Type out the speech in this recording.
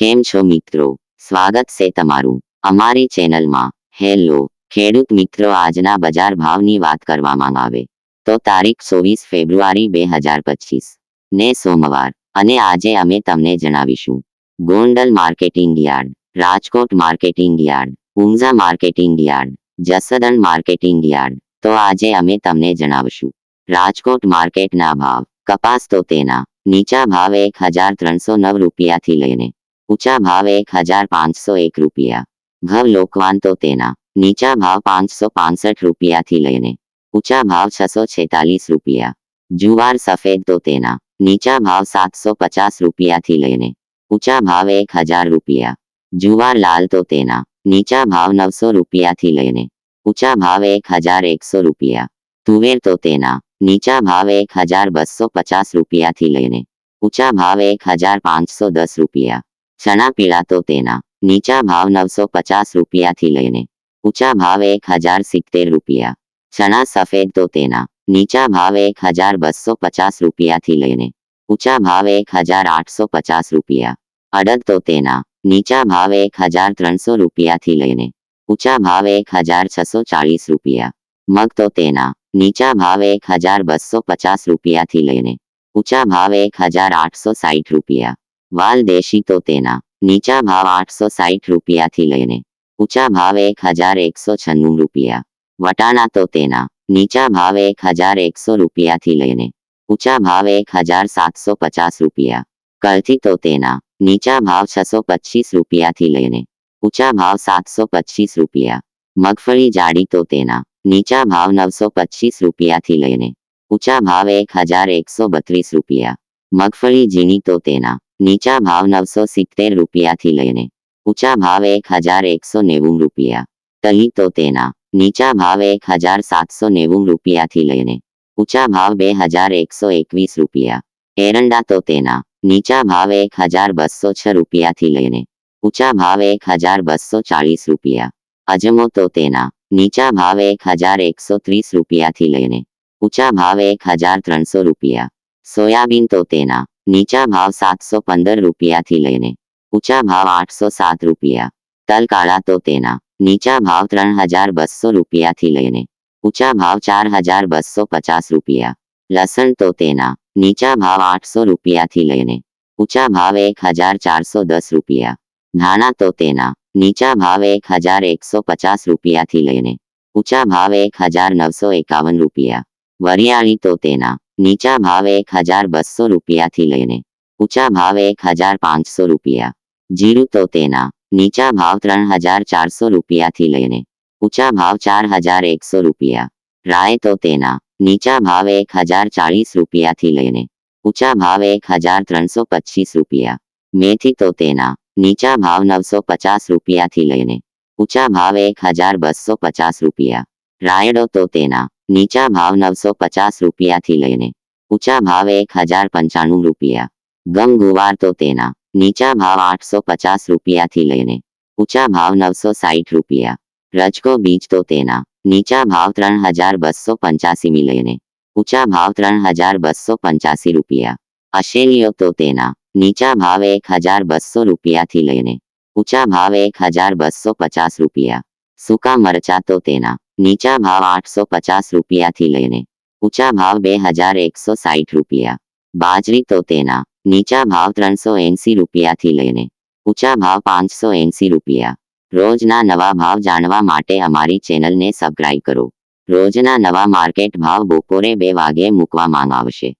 કેમ છો મિત્રો? સ્વાગત છે તમારું અમારી ચેનલમાં. હેલો ખેડૂત મિત્રો આજના બજાર ભાવની વાત કરવામાં આવે તો તારીખ ચોવીસ ફેબ્રુઆરી બે હજાર પચીસ ને સોમવાર અને આજે અમે તમને જણાવીશું. Gondal marketing yard, Rajkot marketing yard, Unjha marketing yard, Jasdan marketing yard તો આજે અમે તમને જણાવશું. રાજકોટ માર્કેટના ભાવ કપાસ તો તેના નીચા ભાવ એક હજાર ત્રણસો નવ રૂપિયાથી લઈને ऊँचा भाव एक हज़ार पाँच सौ एक रुपया। घर लोकवान तो तेना। नीचा भाव पाँच सौ पांसठ रुपया थी लेने। ऊँचा भाव छह सौ छेतालीस रुपया। जुवार सफ़ेद तो तेना। नीचा भाव सात सौ पचास रुपया थी लेने। ऊँचा भाव एक हज़ार रुपया। जुवार लाल तो तेना। नीचा भाव नौ सौ रुपया थी लेने। ऊँचा भाव एक हज़ार एक सौ रुपया। तुवेर तो तेना। नीचा भाव एक हज़ार बसो पचास रुपया थी लेने। ऊँचा भाव एक हज़ार पाँच सौ दस रुपया। ચણા પીળા તો તેના નીચા ભાવ નવસો પચાસ રૂપિયાથી લઈને ઊંચા ભાવ એક હજાર સિત્તેર રૂપિયા ચણા સફેદ તો તેના નીચા ભાવ એક હજાર બસો પચાસ રૂપિયાથી લઈને ઊંચા ભાવ એક હજાર આઠસો પચાસ રૂપિયા અડદ તો તેના નીચા ભાવ એક હજાર ત્રણસો રૂપિયાથી લઈને ઊંચા ભાવ એક હજાર છસો ચાલીસ રૂપિયા મગ તો તેના નીચા ભાવ એક હજાર બસો પચાસ રૂપિયાથી લઈને ઊંચા ભાવ એક હજાર આઠસો સાઠ રૂપિયા વાલ દેશી તો તેના નીચા ભાવ આઠસો સાઠ રૂપિયાથી લઈને ઊંચા ભાવ એક હજાર એકસો છન્નું રૂપિયા. વટાણા તો તેના નીચા ભાવ એક હજાર એકસો રૂપિયાથી લઈને ઊંચા ભાવ એક હજાર સાતસો પચાસ રૂપિયા. કલથી તો તેના નીચા ભાવ છસો પચીસ રૂપિયાથી લઈને ઊંચા ભાવ સાતસો પચીસ રૂપિયા. મગફળી જાડી તો તેના નીચા ભાવ નવસો પચીસ રૂપિયાથી લઈને ઊંચા ભાવ એક હજાર એકસો બત્રીસ રૂપિયા. મગફળી ઝીણી તો તેના નીચા ભાવ નવસો સિત્તેર રૂપિયાથી લઈને ઊંચા ભાવ એક હજાર એકસો નેવું રૂપિયા તલી તો તેના નીચા ભાવ એક હજાર સાતસો નેવું રૂપિયાથી લઈને ઊંચા ભાવ બે હજાર એકસો એકવીસ રૂપિયા. એરંડા તો તેના નીચા ભાવ એક હજાર બસો છ રૂપિયાથી લઈને ઊંચા ભાવ એક હજાર બસો ચાલીસ રૂપિયા. અજમો તો તેના નીચા ભાવ એક હજાર એકસો ત્રીસ રૂપિયાથી લઈને ઊંચા ભાવ એક હજાર ત્રણસો રૂપિયા. સોયાબીન તો તેના નીચા ભાવ સાતસો પંદર રૂપિયાથી લઈને ઊંચા ભાવ આઠસો સાત રૂપિયા તલ કાળા તો તેના નીચા ભાવ ત્રણ હજાર બસો રૂપિયાથી લઈને ઊંચા ભાવ ચાર હજાર બસો પચાસ રૂપિયા લસણ તો તેના નીચા ભાવ આઠસો રૂપિયાથી લઈને ઊંચા ભાવ એક હજાર ચારસો દસ રૂપિયા ધાણા તો તેના નીચા ભાવ એક હજાર એકસો પચાસ રૂપિયાથી લઈને ઊંચા ભાવ એક હજાર નવસો એકાવન રૂપિયા વરિયાળી તો તેના નીચા ભાવ એક હજાર બસો રૂપિયાથી લઈને ઊંચા ભાવ એક હજાર પાંચસો રૂપિયા જીરું તો તેના નીચા ભાવ ત્રણ હજાર ચારસો રૂપિયાથી લઈને ઊંચા ભાવ ચાર હજાર એકસો રૂપિયા રાય તો તેના નીચા ભાવ એક હજાર ચાલીસ રૂપિયાથી લઈને ઊંચા ભાવ એક હજાર ત્રણસો પચીસ રૂપિયા મેથી તો તેના નીચા ભાવ નવસો પચાસ રૂપિયાથી લઈને ઊંચા ભાવ એક હજાર બસો પચાસ રૂપિયા રાયડો તો તેના નીચા ભાવ નવસો પચાસ રૂપિયાથી લઈને ઊંચા ભાવ એક હજાર પંચાણું રૂપિયા ગમ ગુવાર તો તેના નીચા ભાવ આઠસો પચાસ રૂપિયાથી લઈને ઊંચા ભાવ નવસો સાઠ રૂપિયા રજકો બીજ તો તેના નીચા ભાવ ત્રણ હજાર બસો પંચ્યાસીમી લઈને ઊંચા ભાવ ત્રણ હજાર બસો પંચ્યાસી રૂપિયા અશેલીઓ તો તેના નીચા ભાવ એક હજાર બસો રૂપિયાથી લઈને ઊંચા ભાવ એક હજાર બસો પચાસ રૂપિયા સૂકા મરચા તો તેના નીચા ભાવ આઠસો પચાસ રૂપિયાથી લઈને ઊંચા ભાવ બે હજાર એકસો સાઠ રૂપિયા. બાજરી તો તેના નીચા ભાવ ત્રણસો એંસી રૂપિયાથી લઈને ઊંચા ભાવ પાંચસો એંસી રૂપિયા. રોજના નવા ભાવ જાણવા માટે અમારી ચેનલને સબસ્ક્રાઇબ કરો. રોજના નવા માર્કેટ ભાવ બપોરે બે વાગે મૂકવામાં આવશે.